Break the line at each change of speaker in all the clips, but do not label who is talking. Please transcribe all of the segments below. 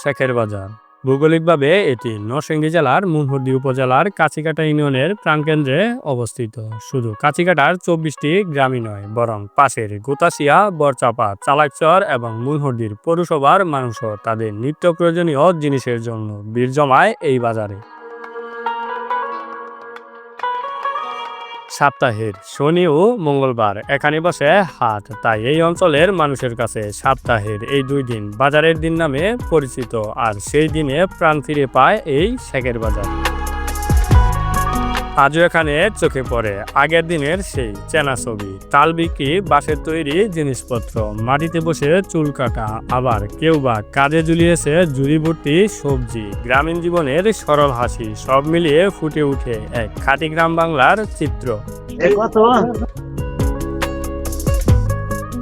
শেখের বাজার। ভৌগোলিকভাবে এটি নরসিংদী জেলার মুনহর্দি উপজেলার কাছিকাটা ইউনিয়নের প্রাণকেন্দ্রে অবস্থিত। শুধু কাছিকাটার চব্বিশটি গ্রামই নয়, বরং পাশের গোতাসিয়া, বরচাপা চালাকচর এবং মুনহর্দির পৌরসভার মানুষও তাদের নিত্য প্রয়োজনীয় জিনিসের জন্য বীর জমায় এই বাজারে। সপ্তাহের শনি ও মঙ্গলবার এখানে বসে হাট। তাই এই অঞ্চলের মানুষের কাছে সাপ্তাহের এই দুই দিন বাজারের দিন নামে পরিচিত। আর সেই দিনে প্রাণ ফিরে পায় এই শেখের বাজার। আজও এখানে চোখে পড়ে। আগের দিনের সেই চেনা ছবি। তাল বিক্রি বাঁশের তৈরি জিনিসপত্র। মাটিতে বসে চুল কাটা। আবার কেউ বা কাজে ঝুলিয়েছে ঝুড়ি ভর্তি সবজি। গ্রামীণ জীবনের সরল হাসি। সব মিলিয়ে ফুটে উঠে এক খাঁটি গ্রাম বাংলার চিত্র।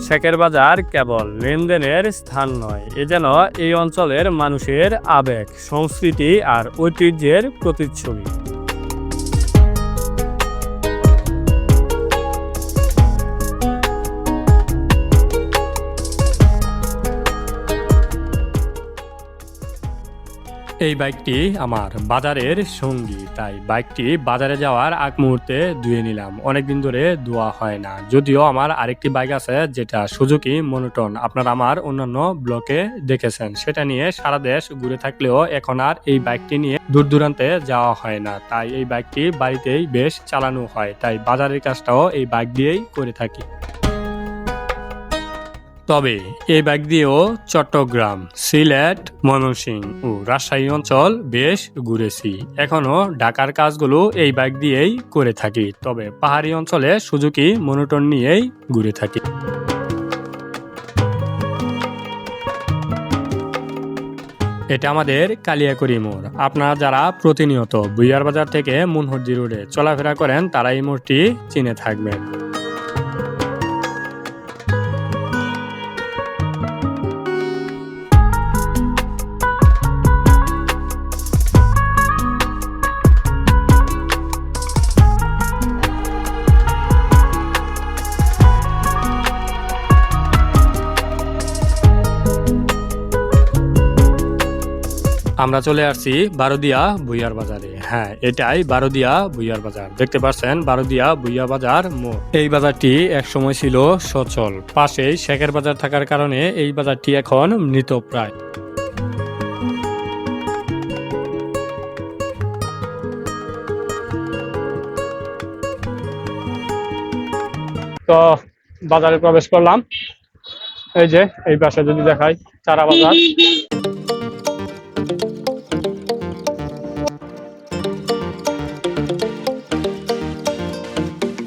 শেখের বাজার কেবল লেনদেনের স্থান নয় এ যেন এই অঞ্চলের মানুষের আবেগ সংস্কৃতি আর ঐতিহ্যের প্রতিচ্ছবি। এই বাইকটি আমার বাজারের সঙ্গী, তাই বাইকটি বাজারে যাওয়ার আগ মুহূর্তে ধুয়ে নিলাম। অনেকদিন ধরে ধোয়া হয় না। যদিও আমার আরেকটি বাইক আছে, যেটা সুজুকি মনোটন। আপনারা আমার অন্যান্য ব্লকে দেখেছেন। সেটা নিয়ে সারা দেশ ঘুরে থাকলেও এখন আর এই বাইকটি নিয়ে দূর দূরান্তে যাওয়া হয় না। তাই এই বাইকটি বাড়িতেই বেশ চালানো হয়। তাই বাজারের কাজটাও এই বাইক দিয়েই করে থাকি। তবে এই বাইক দিয়েও চট্টগ্রাম, সিলেট ময়মনসিংহ ও রাজশাহী অঞ্চল বেশ ঘুরেছি। এখনও ঢাকার কাজগুলো এই বাইক দিয়েই করে থাকি, তবে পাহাড়ি অঞ্চলে সুজুকি মনোটন নিয়েই ঘুরে থাকি। এটা আমাদের কালিয়াকড়ি মোড়। আপনারা যারা প্রতিনিয়ত বুইয়ার বাজার থেকে মুনহর্জি রোডে চলাফেরা করেন, তারা এই মোড়টি চিনে থাকবেন। আমরা চলে আসছি বারোদিয়া ভুইয়ার বাজারে। হ্যাঁ এটাই বারোদিয়া ভুইয়ার বাজার। দেখতে পাচ্ছেন বারোদিয়া ভুইয়া বাজার মোড়। এই বাজারটি এক সময় ছিল সচল। পাশেই শেখের বাজার থাকার কারণে এই বাজারটি এখন মৃতপ্রায়। তো বাজারে প্রবেশ করলাম। এই যে, এই পাশে যদি দেখাই, চারা বাজার।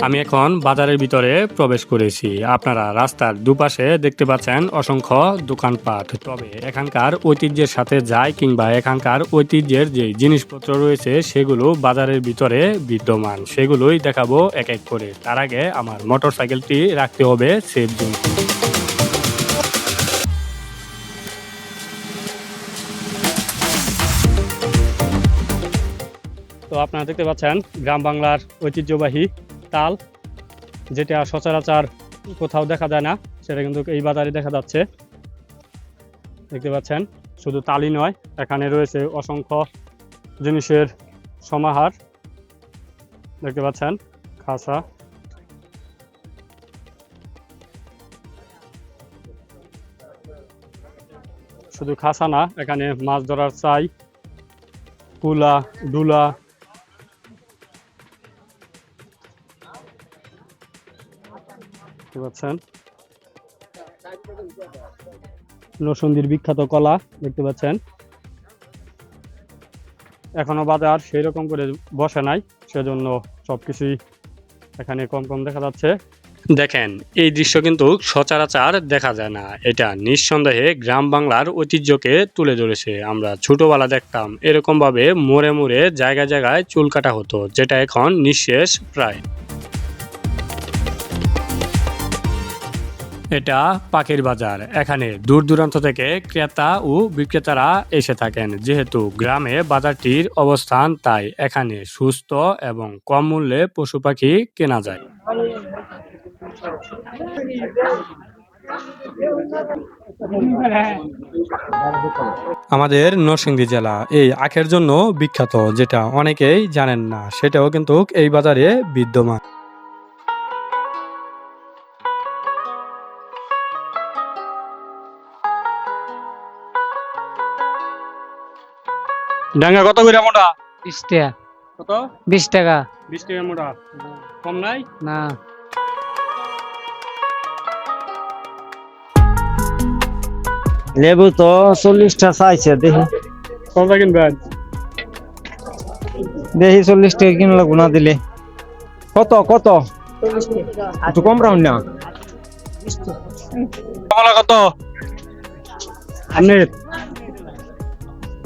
আমি এখন বাজারের ভিতরে প্রবেশ করেছি। আপনারা রাস্তার দুপাশে দেখতে পাচ্ছেন অসংখ্য দোকানপাট। তবে এখানকার ঐতিহ্যের সাথে যায় কিংবা এখানকার ঐতিহ্যের যে জিনিসপত্র রয়েছে, সেগুলো বাজারের ভিতরে বিদ্যমান। সেগুলোই দেখাবো এক এক করে। তার আগে আমার মোটর সাইকেলটি রাখতে হবে সেফ জোন। তো আপনারা দেখতে পাচ্ছেন গ্রাম বাংলার ঐতিহ্যবাহী তাল, যেটা সচরাচর কোথাও দেখা যায় না, সেটা কিন্তু এই বাজারে দেখা যাচ্ছে। দেখতে পাচ্ছেন, শুধু তালই নয়, এখানে রয়েছে অসংখ্য জিনিসের সমাহার। দেখতে পাচ্ছেন, খাসা। শুধু খাসা না, এখানে মাছ ধরার চাই, কুলা, ডুলা দেখতে পাচ্ছেন। নরসিংদীর বিখ্যাত কলা দেখতে পাচ্ছেন। এখনও বাজার সেই রকম করে বসে নাই, সেজন্য সবকিছুই এখানে কম কম দেখা যাচ্ছে। দেখেন, এই দৃশ্য কিন্তু সচরাচর দেখা যায় না। এটা নিঃসন্দেহে গ্রাম বাংলার ঐতিহ্যকে তুলে ধরেছে। আমরা ছোটবেলা দেখতাম এরকম ভাবে মোড়ে মোড়ে জায়গায় জায়গায় চুল কাটা হতো, যেটা এখন নিঃশেষ প্রায়। এটা পাখির বাজার। এখানে দূর দূরান্ত থেকে ক্রেতা ও বিক্রেতারা এসে থাকেন। যেহেতু গ্রামে বাজারটির অবস্থান তাই এখানে সুস্থ এবং কম মূল্যে পশু পাখি কেনা যায়।
আমাদের নরসিংদী জেলা এই আখের জন্য বিখ্যাত, যেটা অনেকেই জানেন না, সেটাও কিন্তু এই বাজারে বিদ্যমান। ডাঙ্গা কত করে মোটা?
বিশ টাকা।
কত?
বিশ টাকা।
বিশ টাকা মোটা। কম নাই?
না।
লেবু তো চল্লিশটা চাইছে দেখি।
কত কিনবেন?
দেখি চল্লিশ টাকা কিনা লাগবো না দিলে। কত কত? একটু কম রাখুন না।
কত? আপনার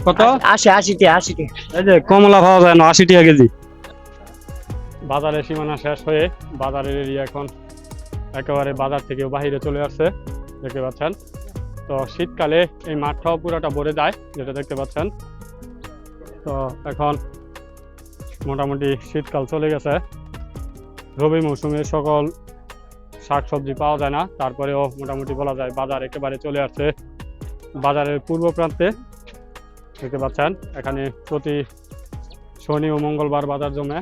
কত?
আশি আশি টাকা আশি টাকা
এই যে কমলা পাওয়া যায় না আশি টাকা কেজি। বাজারের সীমানা শেষ হয়ে বাজারের এরিয়া এখন একেবারে বাজার থেকে বাহিরে চলে আসছে দেখতে পাচ্ছেন। তো শীতকালে এই মাঠটাও পুরোটা ভরে যায় যেটা দেখতে পাচ্ছেন। তো এখন মোটামুটি শীতকাল চলে গেছে। রবি মৌসুমে সকল শাকসবজি পাওয়া যায় না তারপরেও মোটামুটি বলা যায় বাজার একেবারে চলে আসছে। বাজারের পূর্ব প্রান্তে দেখতে পাচ্ছেন, এখানে প্রতি শনি ও মঙ্গলবার বাজার জমে।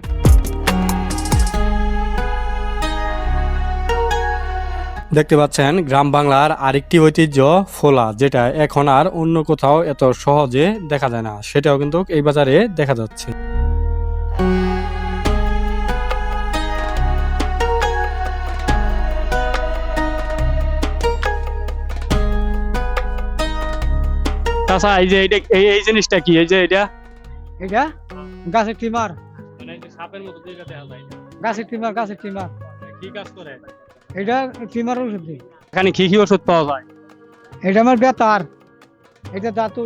দেখতে পাচ্ছেন, গ্রাম বাংলার আরেকটি ঐতিহ্য, ফোলা, যেটা এখন আর অন্য কোথাও এত সহজে দেখা যায় না। সেটাও কিন্তু এই বাজারে দেখা যাচ্ছে। তাছাড়া এই যে এইটা এই এই জিনিসটা কি? এই যে এটা
এটা গাছের টিমার।
মানে সাপের মতো দিকে দেখা যায়
গাছের টিমার গাছের টিমার।
কি কাজ করে?
এটা টিমার ওষুধ।
এখানে কি কি ওষুধ পাওয়া যায়?
এটা আমার বেতার। এটা দাঁতু।